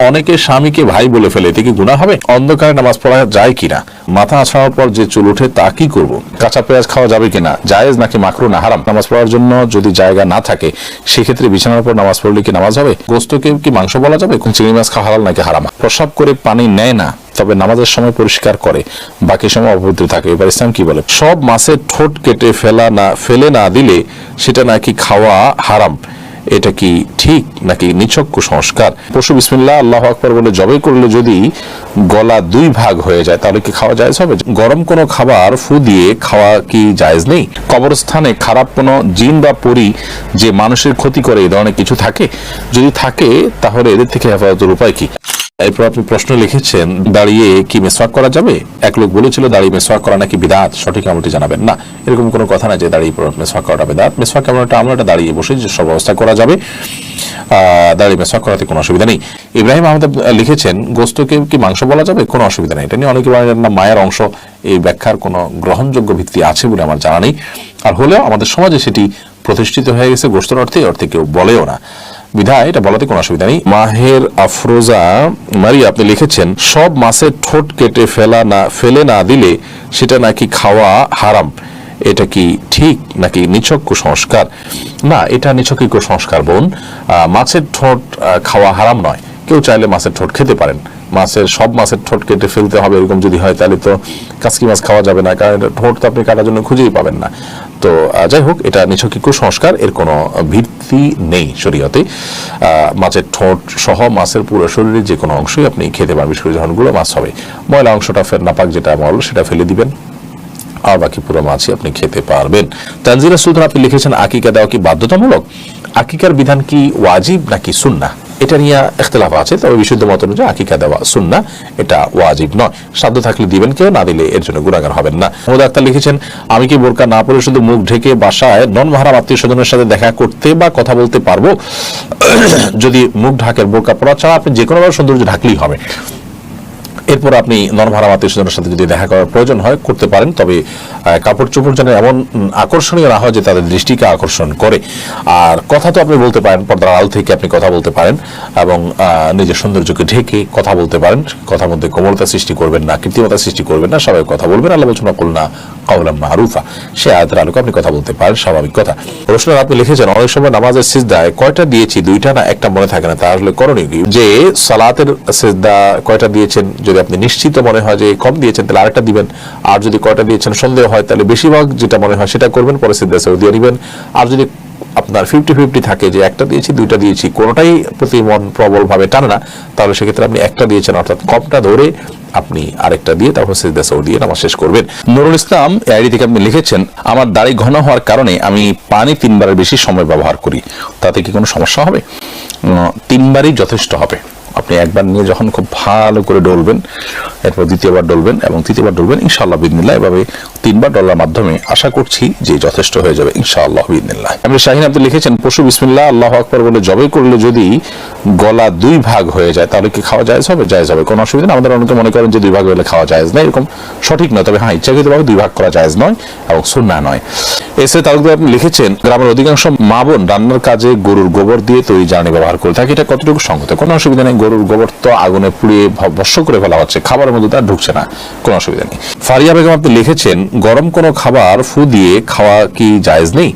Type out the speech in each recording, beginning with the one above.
অনেকে স্বামীকে ভাই বলে ফেলে, এতে কি গুণা হবে? অন্ধকারে নামাজ পড়া যায় কিনা? মাথা আছড়ানোর পর যে চুল উঠে তা কি করব? কাঁচা পেঁয়াজ খাওয়া যাবে কিনা? জায়েজ নাকি মাকরু না হারাম? নামাজ পড়ার জন্য যদি জায়গা না থাকে, সেক্ষেত্রে বিছানার উপর নামাজ পড়লে কি নামাজ হবে? গোস্তকে কি মাংস বলা যাবে? কোন চিংড়ি মাছ খাওয়া হালাল নাকি হারাম? প্রসাব করে পানি নেয় না, তবে নামাজের সময় পরিষ্কার করে, বাকি সময় অপবিত্র থাকে। এবার ইসলাম কি বলে? সব মাছের ঠোঁট কেটে ফেলা না, ফেলে না দিলে সেটা নাকি খাওয়া হারাম? এটা কি ঠিক নাকি নিছক কুসংস্কার পশু বিসমিল্লা আল্লাহ আকবর বলে জবাই করলে যদি গলা দুই ভাগ হয়ে যায়, তাহলে কি খাওয়া জায়জ হবে? গরম কোনো খাবার ফু দিয়ে খাওয়া কি জায়জ নেই? কবরস্থানে খারাপ কোনো জিন বা পরি যে মানুষের ক্ষতি করে, এ ধরনের কিছু থাকে? যদি থাকে, তাহলে এদের থেকে হেফাজতের উপায় কি? এরপর আপনি প্রশ্ন লিখেছেন, দাঁড়িয়ে কি মেসওয়াক করা যাবে? এক লোক বলেছিল দাঁড়িয়ে মেসওয়াক করা নাকি বিদাত, সঠিক আমলটি জানাবেন না। এরকম কোনো কথা না যে দাঁড়িয়ে মেসওয়াক করাটা বিদাত। মেসওয়াক আমলটা আমলটা, দাঁড়িয়ে বসে যে সব ব্যবস্থা করা যাবে দাঁড়িয়ে মেসওয়াক করাতে কোনো অসুবিধা নেই। ইব্রাহিম আহমেদ লিখেছেন, গোস্তকে কি মাংস বলা যাবে? কোনো অসুবিধা নেই। এটা নিয়ে অনেকে বলেন, না, মায়ের অংশ। এই ব্যাখ্যার কোনো গ্রহণযোগ্য ভিত্তি আছে বলে আমার জানা নেই। আর হলেও আমাদের সমাজে সেটি প্রতিষ্ঠিত হয়ে গেছে গোস্তর অর্থে অর্থে কেউ বলেও না। বিধায়, এটা বলাতে কোনো অসুবিধা নেই। মাহের আফরোজা মারি আপনি লিখেছেন, সব মাছের ঠোঁট কেটে ফেলা না, ফেলে না দিলে সেটা নাকি খাওয়া হারাম। এটা কি ঠিক নাকি নিছক কুসংস্কার? না, এটা নিছকই কুসংস্কার, বোন। মাছের ঠোঁট খাওয়া হারাম নয়। কেউ চাইলে মাছের ঠোঁট খেতে পারেন। মাছের, সব মাছের ঠোঁট কেটে ফেলতে হবে, এরকম যদি হয়, তাহলে তো কাসকি মাছ খাওয়া যাবে না, কারণ ঠোঁট তো আপনি কাটার জন্য খুঁজেই পাবেন না। তো যাই হোক, এটা নিছকই কুসংস্কার এর কোনো ভিত্তি নেই শরীয়তে। মাছের ঠোঁট সহ মাছের পুরো শরীরের যে কোনো অংশই আপনি খেতে পারবেন বিশেষ করে যখন মাছ হবে। ময়লা অংশটা ফের নাপাক যেটা মল সেটা ফেলে দিবেন। আর বাকি পুরো মাছই আপনি খেতে পারবেন। তানজিরা সুলতান আপনি লিখেছেন, আকিকা দেওয়া কি বাধ্যতামূলক? আকিকার বিধান কি ওয়াজিব নাকি সুন্না এটা নিয়ে এখতলাফ আছে, তবে বিশুদ্ধ মত অনুযায়ী আকিকা দেওয়া সুন্না এটা ওয়াজিব নয়। সাধ্য থাকলে দিবেন কেউ, না দিলে এর জন্য গুণাগার হবেন না। মোহাম্মদ আক্তার লিখেছেন, আমি কি বোরকা না পড়ে শুধু মুখ ঢেকে বাসায় নন মহারাম আত্মীয় স্বজনের সাথে দেখা করতে বা কথা বলতে পারব? যদি মুখ ঢাকের বোরকা পড়া ছাড়া আপনি যে কোনোভাবে সৌন্দর্য ঢাকলেই হবে। এরপর আপনি নরমারাম আত্মীয় স্বজনের সাথে যদি দেখা করার প্রয়োজন হয়, করতে পারেন। তবে কাপড় চোপড় যেন এমন আকর্ষণীয় না হয় যে তাদের দৃষ্টিকে আকর্ষণ করে। আর কথা তো আপনি বলতে পারেন, পর্দার আল থেকে আপনি কথা বলতে পারেন এবং নিজের সৌন্দর্যকে ঢেকে কথা বলতে পারেন। কথার মধ্যে কোমলতা সৃষ্টি করবেন না, কৃত্রিমতা সৃষ্টি করবেন না সবাই কথা বলবেন আল্লাহ বলছেন অকুল না কাউলাম মারুফা সে আয়াতের আলোকে আপনি কথা বলতে পারেন, স্বাভাবিক কথা। প্রশ্ন আপনি লিখেছেন, অনেক সময় নামাজের সিজদায় কয়টা দিয়েছি, দুইটা না একটা মনে থাকে না। তা আসলে করণীয় কি? যে সালাতের সিজদা কয়টা দিয়েছেন যদি আপনি নিশ্চিত মনে হয় যে কম দিয়েছেন, তাহলে আরেকটা দিবেন। আর যদি কয়টা দিয়েছেন সন্দেহ হয়, তাহলে বেশিরভাগ যেটা মনে হয় সেটা করবেন, পরে সিজদা সেও দিয়ে নেবেন। আর যদি আপনার ফিফটি ফিফটি থাকে যে একটা দিয়েছি, দুইটা দিয়েছি, কোনোটাই প্রতি মন প্রবলভাবে টানে না, তাহলে সেক্ষেত্রে আপনি একটা দিয়েছেন, অর্থাৎ কমটা ধরে আপনি আরেকটা দিয়ে তারপর সিজদা সেও দিয়ে নামাজ শেষ করবেন। নুরুল ইসলাম আইডি থেকে আপনি লিখেছেন, আমার দাড়ি ঘন হওয়ার কারণে আমি পানি তিনবারের বেশি সময় ব্যবহার করি। তাতে কি কোনো সমস্যা হবে? তিনবারই যথেষ্ট হবে। আপনি একবার নিয়ে যখন খুব ভালো করে ডলবেন, এরপর দ্বিতীয়বার ডলবেন এবং তৃতীয়বার ডলবেন ইনশাল্লাহ বিদিনিল্লাহ এভাবে তিনবার ডলার মাধ্যমে আশা করছি যে যথেষ্ট হয়ে যাবে, ইনশাআল্লাহ বিদিনিল্লাহ আপনি শাহিন আপনি লিখেছেন, পশু বিসমিল্লাহ, আল্লাহ আকবর বলে জবাই করলে যদি গলা দুই ভাগ হয়ে যায়, তাহলে কি খাওয়া জায়েজ হবে? জায়েজ হবে। কোনো অসুবিধা নেই। আমাদের অনেকে মনে করেন যে দুই ভাগ হলে খাওয়া জায়েজ না এরকম সঠিক নয়। তবে হ্যাঁ ইচ্ছাকৃতভাবে দুই ভাগ করা জায়েজ নয় এবং সুন্না নয়। এসে তালুকদার আপনি লিখেছেন, গ্রামের অধিকাংশ মা বোন রান্নার কাজে গরুর গোবর দিয়ে তৈরি জ্বালানি ব্যবহার করে থাকে। এটা কতটুকু সঙ্গত কোনো অসুবিধা নেই। গরুর গোবর তো আগুনে পুড়িয়ে ভ- ভস্ম করে ফেলা হচ্ছে। খাবারের মধ্যে তার ঢুকছে না। কোনো অসুবিধা নেই। ফারিয়া বেগম আপনি লিখেছেন গরম কোনো খাবার ফু দিয়ে খাওয়া কি জায়জ নেই?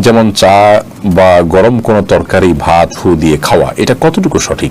যেমন চা বা গরম কোনো তরকারি, ভাত ফু দিয়ে খাওয়া, এটা কতটুকু সঠিক?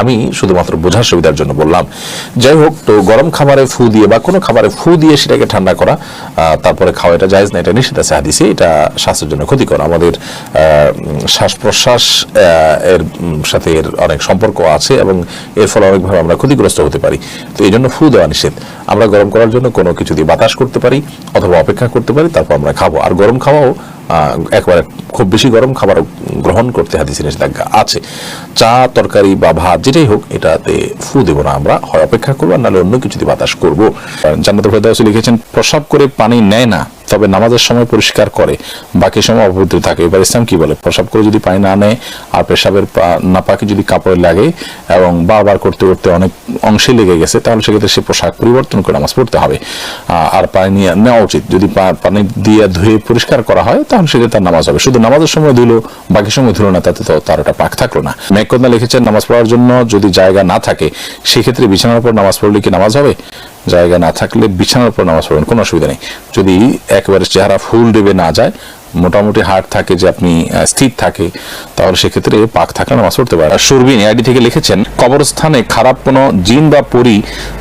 আমি শুধুমাত্র বোঝার সুবিধার জন্য বললাম। যাই হোক, তো গরম খাবারে ফু দিয়ে বা কোনো খাবারে ফু দিয়ে সেটাকে ঠান্ডা করা তারপরে খাওয়া এটা জায়েজ না, এটা নিষেধ আছে হাদিসে, এটা স্বাস্থ্যের জন্য ক্ষতিকর। আমাদের শ্বাস প্রশ্বাস এর সাথে এর অনেক সম্পর্ক আছে এবং এর ফলে অনেকভাবে আমরা ক্ষতিগ্রস্ত হতে পারি। তো এই জন্য ফু দেওয়া নিষেধ। আমরা গরম করার জন্য কোনো কিছু দিয়ে বাতাস করতে পারি অথবা অপেক্ষা করতে পারি, তারপর আমরা খাব। আর গরম খাওয়াও একবারে খুব বেশি গরম খাবার গ্রহণ করতে হাদিসে নিষেধাজ্ঞা আছে। চা, তরকারি বা ভাত, যেটাই হোক, এটাতে ফু দেবো না আমরা। হয় অপেক্ষা করব, আর নাহলে অন্য কিছু দিয়ে বাতাস করব। জান্নাত লিখেছেন, প্রসাব করে পানি নেয় না। তবে নামাজের সময় পরিষ্কার করে, বাকি সময় অপবিত্র থাকে। এবার ইসলাম কি বলে? প্রসাব করে যদি পানি না নেয় আর পেশাবের না নাপাকে যদি কাপড়ে লাগে এবং বারবার করতে করতে অনেক অংশে লেগে গেছে, তাহলে সেক্ষেত্রে সে পোশাক পরিবর্তন করে নামাজ পড়তে হবে। আর পানি নিয়ে নেওয়া উচিত। যদি পানি দিয়ে ধুয়ে পরিষ্কার করা হয়, তাহলে সেক্ষেত্রে তার নামাজ হবে। শুধু নামাজের সময় ধুলো, বাকি সময় ধুলো না, তাতে তো তার ওটা পাক থাকল না। মেঘকন্যা লিখেছেন, নামাজ পড়ার জন্য যদি জায়গা না থাকে, সেক্ষেত্রে বিছানার উপর নামাজ পড়লে কি নামাজ হবে? জায়গা না থাকলে বিছানার উপর নামাজ পড়বেন, কোনো অসুবিধা নেই। যদি একবারে চেহারা ফুল ডেবে না যায় মোটামুটি হাট থাকে, যে আপনি স্থির থাকে, তাহলে সেক্ষেত্রে পাক থাকলে নামাজ পড়তে পারে। আর সুরবিন আইডি থেকে লিখেছেন, কবরস্থানে খারাপ কোনো জিন বা পরি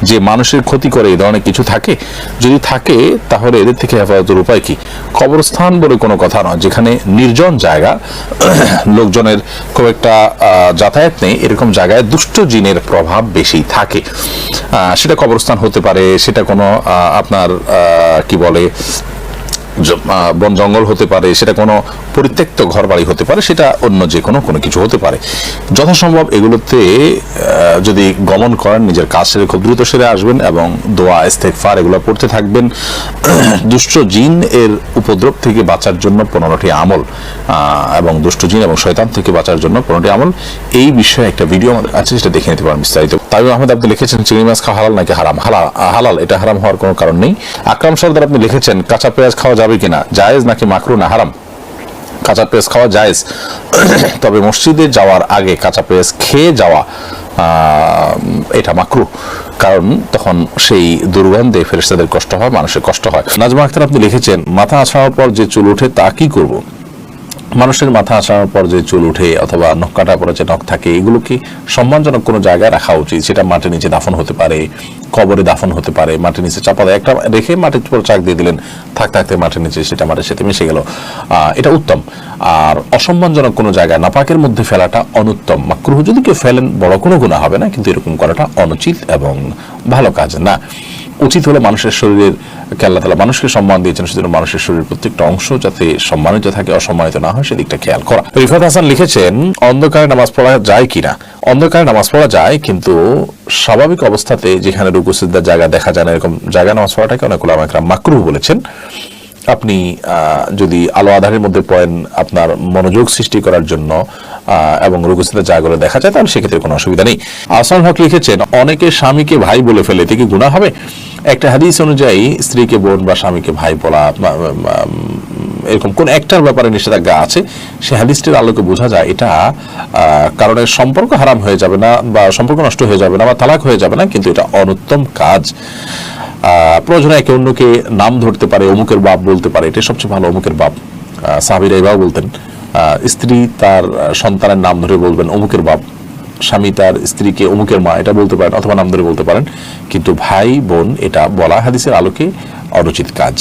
যে মানুষের ক্ষতি করে এই ধরনের কিছু থাকে? যদি থাকে, তাহলে এদের থেকে হেফাজতের উপায় কি? কবরস্থান বলে কোনো কথা নয়, যেখানে নির্জন জায়গা, লোকজনের খুব একটা যাতায়াত নেই, এরকম জায়গায় দুষ্ট জিনের প্রভাব বেশি থাকে। সেটা কবরস্থান হতে পারে, সেটা কোনো আপনার কি বলে বন জঙ্গল হতে পারে, সেটা কোনো পরিত্যক্ত ঘর বাড়ি হতে পারে, সেটা অন্য যে কোনো কোনো কিছু হতে পারে। যথাসম্ভব এগুলোতে যদি গমন করেন, নিজের কাজ সেরে খুব দ্রুত সেরে আসবেন এবং দোয়া ইস্তেকফার এগুলো পড়তে থাকবেন। দুষ্ট জিন এর উপদ্রব থেকে বাঁচার জন্য পনেরোটি আমল এবং দুষ্ট জিন এবং শয়তান থেকে বাঁচার জন্য পনেরোটি আমল। এই বিষয়ে একটা ভিডিও আমাদের আছে, সেটা দেখে নিতে পারেন বিস্তারিত। তাইব আহমেদ, আপনি লিখেছেন, চিংড়ি মাছ খাওয়া হালাল নাকি হারাম? হালাল হালাল, এটা হারাম হওয়ার কোনো কারণ নেই। আকরাম সর্দার, আপনি লিখেছেন, কাঁচা পেঁয়াজ খাওয়া যাবে কিনা? জায়েজ নাকি মাকরু না? হারাম। কাঁচা পেঁয়াজ খাওয়া জায়েজ। তবে মসজিদে যাওয়ার আগে কাঁচা পেঁয়াজ খেয়ে যাওয়া এটা মাকরু কারণ তখন সেই দুর্গন্ধে ফেরেস্তাদের কষ্ট হয়, মানুষের কষ্ট হয়। নাজমা আক্তার আপনি লিখেছেন, মাথা আসার পর যে চুল ওঠে তা কি করব? মানুষের মাথা আসার পর যে চুল উঠে অথবা নখ কাটার পরে যে নখ থাকে, এগুলো কি সম্মানজনক কোনো জায়গায় রাখা উচিত? সেটা মাটির নিচে দাফন হতে পারে, কবরে দাফন হতে পারে, মাটির নিচে চাপা দেয় একটা রেখে মাটির উপর চাক দিয়ে দিলেন, থাক থাকতে মাটির নিচে সেটা মাটির সাথে মিশে গেল। এটা উত্তম। আর অসম্মানজনক কোনো জায়গায় নাপাকের মধ্যে ফেলাটা অনুত্তম। মাকরুহ যদি কেউ ফেলেন, বড় কোনো গুণা হবে না, কিন্তু এরকম করাটা অনুচিত এবং ভালো কাজ না। উচিত হলো মানুষের শরীরের আল্লাহ তালা। মানুষকে সম্মান দিয়েছেন, সেজন্য মানুষের শরীরের প্রত্যেকটা অংশ যাতে সম্মানিত থাকে, অসম্মানিত না হয়, সেদিকটা খেয়াল করা। রিফাত হাসান লিখেছেন, অন্ধকারে নামাজ পড়া যায় কিনা? অন্ধকারে নামাজ পড়া যায়, কিন্তু স্বাভাবিক অবস্থাতে যেখানে রুকু, সিদ্ধার জায়গা দেখা যায় না, এরকম জায়গা নামাজ পড়াটাকে অনেক ওলামাকরা মাকরু বলেছেন। আপনি যদি আলো আধারের মধ্যে পড়েন আপনার মনোযোগ সৃষ্টি করার জন্য এবং রুগুসিতে জায়গাগুলো দেখা যায়, তাহলে সেক্ষেত্রে কোনো অসুবিধা নেই। আসান হক লিখেছেন, অনেকে স্বামীকে ভাই বলে ফেলে, এতে কি গুণা হবে? একটা হাদিস অনুযায়ী, স্ত্রীকে বোন বা স্বামীকে ভাই বলা এরকম কোন একটার ব্যাপারে নিষেধাজ্ঞা আছে? সে হাদিসটির আলোকে বোঝা যায়, এটা কারণে সম্পর্ক হারাম হয়ে যাবে না, বা সম্পর্ক নষ্ট হয়ে যাবে না, বা তালাক হয়ে যাবে না, কিন্তু এটা অনুত্তম কাজ। প্রয়োজনে একে অন্যকে নাম ধরতে পারে, অমুকের বাপ বলতে পারে। এটা সবচেয়ে ভালো, অমুকের বাপ। সাহাবির এভাবে বলতেন স্ত্রী তার সন্তানের নাম ধরে বলবেন অমুকের বাপ, স্বামী তার স্ত্রীকে অমুকের মা, এটা বলতে পারেন অথবা নাম ধরে বলতে পারেন। কিন্তু ভাই, বোন, এটা বলা হাদিসের আলোকে অরচিত কাজ।